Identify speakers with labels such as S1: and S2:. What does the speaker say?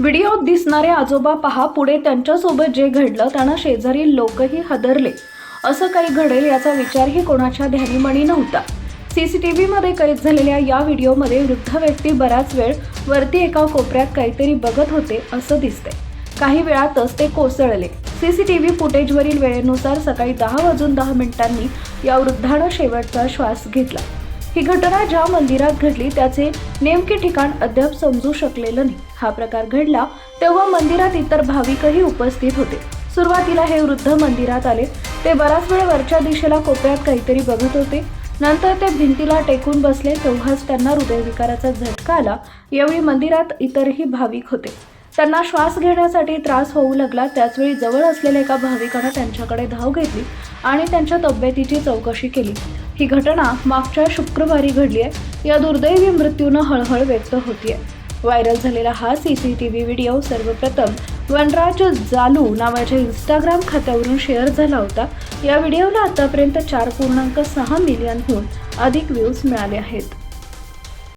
S1: व्हिडिओत दिसणारे आजोबा पहा पुढे त्यांच्यासोबत जे घडलं त्यानं शेजारी लोकही हदरले. असं काही घडेल याचा विचारही कोणाच्या ध्यानीमणी नव्हता. सी सी टी व्हीमध्ये कैद झालेल्या या व्हिडिओमध्ये वृद्ध व्यक्ती बराच वेळ वरती एका कोपऱ्यात काहीतरी बघत होते असं दिसते काही वेळातच ते कोसळले. सी सी टी व्ही फुटेजवरील वेळेनुसार सकाळी दहा वाजून दहा मिनिटांनी या वृद्धानं शेवटचा श्वास घेतला. ही घटना ज्या मंदिरात घडली त्याचे नेमके ठिकाण अद्याप समजू शकलेलं नाही. हा प्रकार घडला तेव्हा मंदिरात इतर भाविकही उपस्थित होते. सुरुवातीला हे वृद्ध मंदिरात आले. ते बराच वेळ वरच्या दिशेला कोपऱ्यात काहीतरी बघत होते. नंतर ते भिंतीला टेकून बसले तेव्हाच त्यांना हृदयविकाराचा झटका आला. यावेळी मंदिरात इतरही भाविक होते. त्यांना श्वास घेण्यासाठी त्रास होऊ लागला. त्याचवेळी जवळ असलेल्या एका भाविकानं त्यांच्याकडे धाव घेतली आणि त्यांच्या तब्येतीची चौकशी केली. ही घटना मागच्या शुक्रवारी घडली आहे. या दुर्दैवी मृत्यूनं हळहळ व्यक्त होतीये. व्हायरल झालेला हा C C T V video सर्वप्रथम वनराज जालू नावाच्या इंस्टाग्राम खात्यावरून शेअर झाला होता. या व्हिडिओला आतापर्यंत चार पूर्णांक सहा मिलियनहून अधिक व्ह्यूज मिळाले आहेत.